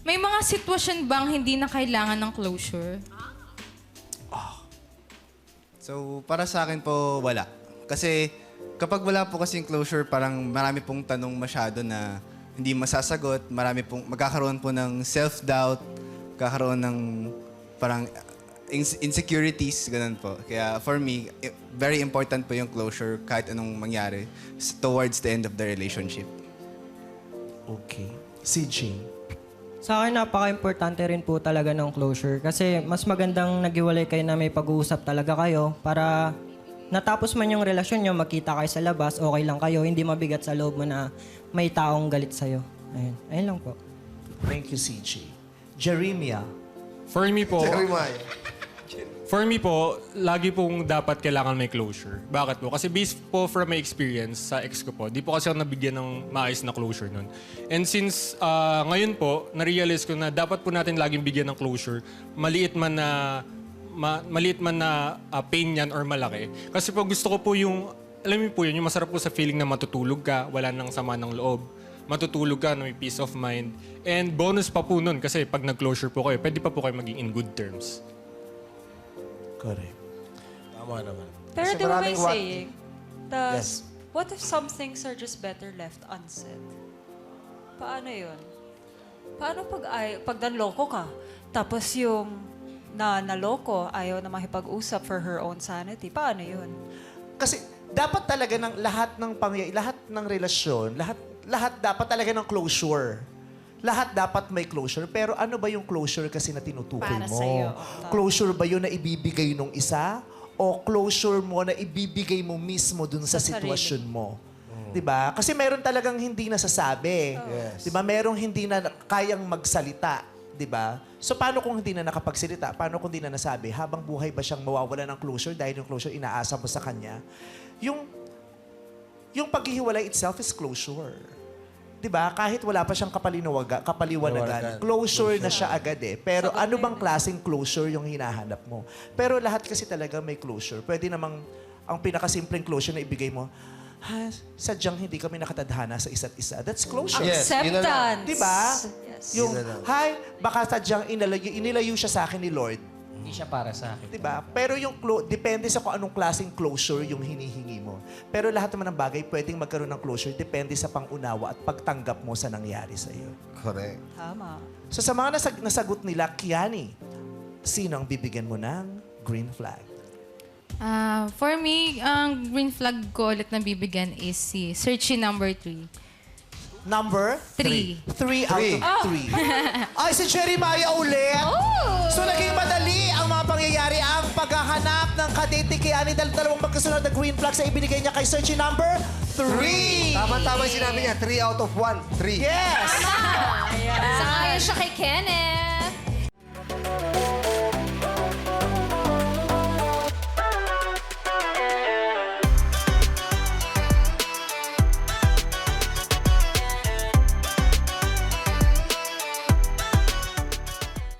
May mga sitwasyon bang hindi na kailangan ng closure? So, para sa akin po, wala. Kasi kapag wala po kasing closure, parang marami pong tanong masyado na hindi masasagot. Marami pong, magkakaroon po ng self-doubt, kakaroon ng parang ins- insecurities, ganun po. Kaya for me, i- very important po yung closure kahit anong mangyari s- towards the end of the relationship. Okay. Si Jay. Sa akin, napaka-importante rin po talaga ng closure. Kasi mas magandang nagiwalay kayo na may pag-uusap talaga kayo para natapos man yung relasyon nyo, magkita kayo sa labas, okay lang kayo, hindi mabigat sa loob mo na may taong galit sa'yo. Ayun. Ayun lang po. Thank you, CJ. Jeremia. For me po, Jeremiah. For me po, lagi pong dapat kailangan may closure. Bakit po? Kasi based po from my experience sa ex ko po, di po kasi ako nabigyan ng maayos na closure nun. And since ah, ngayon po, na-realize ko na dapat po natin laging bigyan ng closure, maliit man na ma- maliit man na ah, pain yan or malaki. Kasi po gusto ko po yung, alam niyo po yun, yung masarap po sa feeling na matutulog ka, wala nang sama ng loob. Matutulog ka na may peace of mind. And bonus pa po nun kasi pag nag-closure po kayo, pwede pa po kayo maging in good terms. Correct. Tama naman. Pero Kasi di ba may maraming saying? The, Yes. What if some things are just better left unsaid? Paano yun? Paano pag, ay, pag nanloko ka, tapos yung na naloko, ayaw na makipag-usap for her own sanity, paano yun? Kasi dapat talaga ng lahat ng pangyayari, lahat ng relasyon, lahat lahat dapat talaga ng closure. Lahat dapat may closure. Pero ano ba yung closure kasi na tinutukoy Para mo? sa'yo. Closure ba yun na ibibigay nung isa? O closure mo na ibibigay mo mismo dun sa, Sa sitwasyon mo? 'Di ba? Kasi meron talagang hindi nasasabi. Yes. 'Di ba? Merong hindi na kayang magsalita, 'di ba? So paano kung hindi na nakapagsalita? Paano kung hindi na nasabi? Habang buhay ba siyang mawawala ng closure dahil yung closure inaasa mo sa kanya? Yung yung paghihiwalay itself is closure. 'Di ba? Kahit wala pa siyang kapalinawaga, kapaliwanagan, Paliwanagan. closure na siya agad eh. Pero ano bang klaseng closure yung hinahanap mo? Pero lahat kasi talaga may closure. Pwede namang ang pinakasimpleng closure na ibigay mo, ha, sadyang hindi kami nakatadhana sa isa't isa. That's closure. Yes, yun na lang. Acceptance. Di ba? Yes. Yung, Yun na lang. hi, baka sadyang inilayo, inilayo siya sa akin ni Lord. Hindi siya para sa akin. Di ba? Pero yung, clo- depende sa kung anong klaseng closure yung hinihingi mo. Pero lahat naman ng bagay pwedeng magkaroon ng closure depende sa pangunawa at pagtanggap mo sa nangyari sa iyo. Correct. Tama. So sa mga nasag- nasagot nila, Kiani, sino ang bibigyan mo ng green flag? Ah, for me, ang green flag ko ulit na bibigyan is si Searchy number 3. Number? Three. Three out Three. of three. Ay, si Jeremiah ulit! So naging madali paghahanap ng kadate kay Ani dahil dalawang magkasunod na green flags na ibinigay niya kay searching number three. Tama-tama yung sinabi niya. Three out of one. Three. Yes! Sangayon siya kay Kenneth.